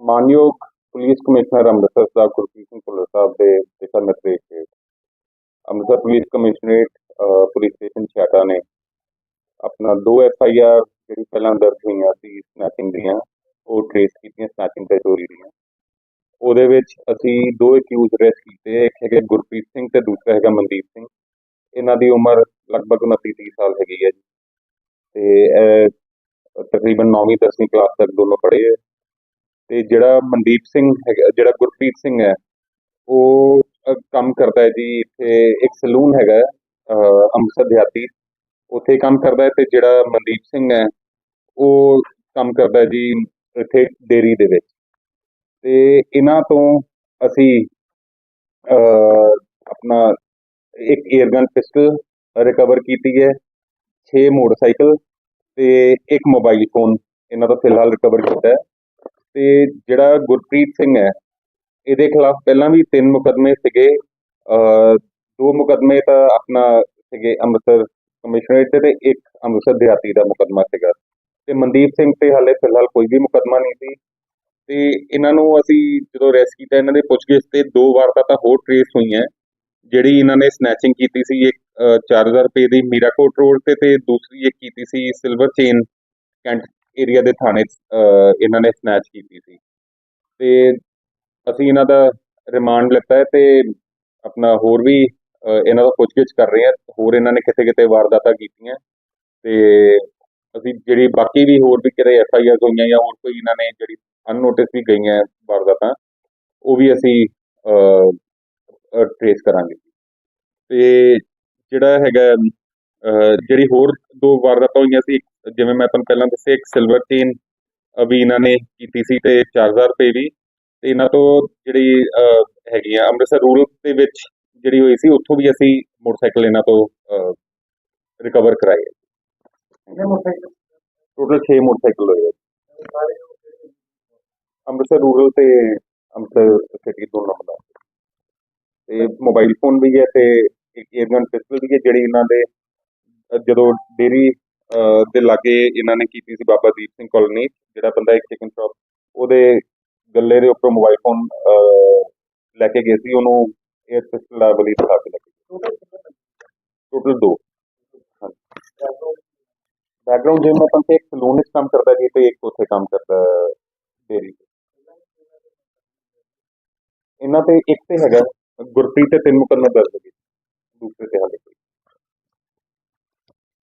ਮਾਨਯੋਗ police commissioner Amritsar ਸਾਹਿਬ ਗੁਰਪ੍ਰੀਤ ਸਿੰਘ ਭੁੱਲਰ ਸਾਹਿਬ ਦੇ ਦਿਸ਼ਾ ਨਿਰਦੇਸ਼ ਹੇਠ Amritsar police commissionerate police station Chhata ਨੇ ਆਪਣਾ ਦੋ ਐਫ ਆਈ ਆਰ ਜਿਹੜੀ ਪਹਿਲਾਂ ਦਰਜ ਹੋਈਆਂ ਸੀ ਸਨੈਚਿੰਗ ਦੀਆਂ, ਉਹ ਟ੍ਰੇਸ ਕੀਤੀਆਂ, ਸਨੈਚਿੰਗ ਤੇ ਚੋਰੀ ਦੀਆਂ। ਉਹਦੇ ਵਿੱਚ ਅਸੀਂ ਦੋ ਅਕਿਊਜ਼ ਅਰੈਸਟ ਕੀਤੇ, ਇੱਕ ਹੈਗੇ ਗੁਰਪ੍ਰੀਤ ਸਿੰਘ ਤੇ ਦੂਸਰਾ ਹੈਗਾ ਮਨਦੀਪ ਸਿੰਘ। ਇਹਨਾਂ ਦੀ ਉਮਰ ਲਗਭਗ 29 30 ਸਾਲ ਹੈਗੀ ਹੈ ਜੀ। ਤੇ ਤਕਰੀਬਨ 9ਵੀਂ 10ਵੀਂ ਕਲਾਸ ਤੱਕ ਦੋਨੋਂ ਪੜ੍ਹੇ ਹੈ ਤੇ ਜਿਹੜਾ ਮਨਦੀਪ ਸਿੰਘ ਹੈਗਾ, ਜਿਹੜਾ ਗੁਰਪ੍ਰੀਤ ਸਿੰਘ ਹੈ, ਉਹ ਕੰਮ ਕਰਦਾ ਹੈ ਜੀ ਇੱਥੇ, ਇੱਕ ਸਲੂਨ ਹੈਗਾ ਅੰਮ੍ਰਿਤਸਰ ਦਿਹਾਤੀ। ਉੱਥੇ ਕੰਮ ਕਰਦਾ ਹੈ ਤੇ ਜਿਹੜਾ ਮਨਦੀਪ ਸਿੰਘ ਹੈ, ਉਹ ਕੰਮ ਕਰਦਾ ਹੈ ਜੀ ਇੱਥੇ ਡੇਰੀ ਦੇ ਵਿੱਚ। ਤੇ ਇਹਨਾਂ ਤੋਂ ਅਸੀਂ ਆਪਣਾ ਇੱਕ 에ਅਰਗਨ ਪਿਸਟਲ ਰਿਕਵਰ ਕੀਤੀ ਹੈ 6 ਮੋਟਰਸਾਈਕਲ ਤੇ ਇੱਕ ਮੋਬਾਈਲ ਫੋਨ ਇਹਨਾਂ ਦਾ ਫਿਲਹਾਲ ਰਿਕਵਰ ਕੀਤਾ ਹੈ। ਤੇ ਜਿਹੜਾ ਗੁਰਪ੍ਰੀਤ ਸਿੰਘ ਹੈ, ਇਹਦੇ ਖਿਲਾਫ ਪਹਿਲਾਂ ਵੀ ਤਿੰਨ ਮੁਕਦਮੇ ਸੀਗੇ। ਦੋ ਮੁਕਦਮੇ ਤਾਂ ਆਪਣਾ ਸੀਗੇ ਅੰਮ੍ਰਿਤਸਰ ਕਮਿਸ਼ਨਰੇਟ ਦੇ ਤੇ ਇੱਕ ਅੰਮ੍ਰਿਤਸਰ ਦਿਹਾਤੀ ਦਾ ਮੁਕਦਮਾ ਸੀਗਾ। ਤੇ ਮਨਦੀਪ ਸਿੰਘ ਤੇ ਹਾਲੇ ਫਿਲਹਾਲ ਕੋਈ ਵੀ ਮੁਕਦਮਾ ਨਹੀਂ ਸੀ। ਤੇ ਇਹਨਾਂ ਨੂੰ ਅਸੀਂ ਜਦੋਂ ਰੈਸ ਕੀਤਾ ਇਹਨਾਂ ਦੇ ਪੁੱਛਗਿੱਛ ਤੇ ਦੋ ਵਾਰ ਤਾਂ ਹੋਰ ਟ੍ਰੇਸ ਹੋਈਆਂ। ਜਿਹੜੀ ਇਹਨਾਂ ਨੇ ਸਨੈਚਿੰਗ ਕੀਤੀ ਸੀ ਇੱਕ ਅਹ, 4000 ਰੁਪਏ ਦੀ ਮੀਰਾਕੋਟ ਰੋਡ ਤੇ ਤੇ ਦੂਸਰੀ ਇੱਕ ਕੀਤੀ ਸੀ ਸਿਲਵਰ ਚੇਨ ਕੈਂਟ ਏਰੀਆ ਦੇ ਥਾਣੇ 'ਚ, ਇਹਨਾਂ ਨੇ ਸਨੈਚ ਕੀਤੀ ਸੀ। ਤੇ ਅਸੀਂ ਇਹਨਾਂ ਦਾ ਰਿਮਾਂਡ ਲਿੱਤਾ ਹੈ ਤੇ ਆਪਣਾ ਹੋਰ ਵੀ ਇਹਨਾਂ ਦਾ ਪੁੱਛਗਿੱਛ ਕਰ ਰਹੇ ਹਾਂ। ਹੋਰ ਇਹਨਾਂ ਨੇ ਕਿਤੇ ਕਿਤੇ ਵਾਰਦਾਤਾਂ ਕੀਤੀਆਂ। ਤੇ ਅਸੀਂ ਜਿਹੜੀ ਬਾਕੀ ਵੀ ਹੋਰ ਵੀ ਕਿਤੇ ਐਫ ਆਈ ਆਰ ਹੋਈਆਂ ਜਾਂ ਹੋਰ ਕੋਈ ਇਹਨਾਂ ਨੇ ਜਿਹੜੀ ਅਨਨੋਟਿਸ ਵੀ ਗਈਆਂ ਵਾਰਦਾਤਾਂ ਉਹ ਵੀ ਅਸੀਂ ਟ੍ਰੇਸ ਕਰਾਂਗੇ। ਤੇ ਜਿਹੜਾ ਹੈਗਾ ਜਿਹੜੀ ਹੋਰ ਦੋ ਵਾਰਦਾਤਾਂ ਹੋਈਆਂ ਸੀ ਜਿਵੇਂ ਮੈਂ ਤੁਹਾਨੂੰ ਪਹਿਲਾਂ ਦੱਸਿਆ ਇੱਕ ਸਿਲਵਰ ਚੇਨ ਵੀ ਇਹਨਾਂ ਨੇ ਕੀਤੀ ਸੀ ਤੇ 4000 ਰੁਪਏ ਵੀ। ਤੇ ਇਹਨਾਂ ਤੋਂ ਜਿਹੜੀ ਹੈਗੀ ਆ ਅੰਮ੍ਰਿਤਸਰ ਰੂਰਲ ਦੇ ਵਿੱਚ ਜਿਹੜੀ ਹੋਈ ਸੀ ਉੱਥੋਂ ਵੀ ਅਸੀਂ ਮੋਟਰਸਾਈਕਲ ਇਹਨਾਂ ਤੋਂ ਰਿਕਵਰ ਕਰਾਏ। ਟੋਟਲ 6 ਮੋਟਰਸਾਈਕਲ ਹੋਏ। ਅੰਮ੍ਰਿਤਸਰ ਰੂਰਲ ਤੇ ਅੰਮ੍ਰਿਤਸਰ ਸਿਟੀ ਦੋਨੋਂ। ਤੇ ਮੋਬਾਈਲ ਫੋਨ ਵੀ ਹੈ ਤੇ ਇੱਕ 에ਅਰਗਨ ਪਿਸਟਲ ਵੀ ਹੈ, ਜਿਹੜੀ ਇਹਨਾਂ ਦੇ, ਜਦੋਂ ਡੇਰੀ ਦੇ ਲਾਗੇ ਇਹਨਾਂ ਨੇ ਕੀਤੀ ਸੀ ਬਾਬਾ ਦੀਪ ਸਿੰਘ ਕਾਲੋਨੀ ਜਿਹੜਾ ਬੰਦਾ ਇੱਕ ਚਿਕਨ ਸ਼ਾਪ ਉਹਦੇ ਗੱਲੇ ਦੇ ਉੱਪਰ ਮੋਬਾਈਲ ਫੋਨ ਲੈ ਕੇ ਗਏ ਸੀ, ਉਹਨੂੰ 에ਅਰ ਪਿਸਟਲ ਦਾ ਬਲੀ ਦਿਖਾ ਕੇ ਲੈ ਕੇ ਟੋਟਲ ਦੋ। ਬੈਕਗ੍ਰਾਉਂਡ ਜਿਵੇਂ ਮੈਂ ਤੁਹਾਨੂੰ ਇੱਕ ਸਲੂਨ ਵਿੱਚ ਕੰਮ ਕਰਦਾ ਜੀ, ਤੇ ਇੱਕ ਉੱਥੇ ਕੰਮ ਕਰਦਾ ਡੇਰੀ ਇਹਨਾਂ ਤੇ ਇੱਕ ਤੇ ਹੈਗਾ ਗੁਰਪ੍ਰੀਤ ਤੇ ਤਿੰਨ ਮੁਕੱਦਮੇ ਦਰਜ ਹੈਗੇ ਦੂਸਰੇ ਤੇ ਹਾਲੇ।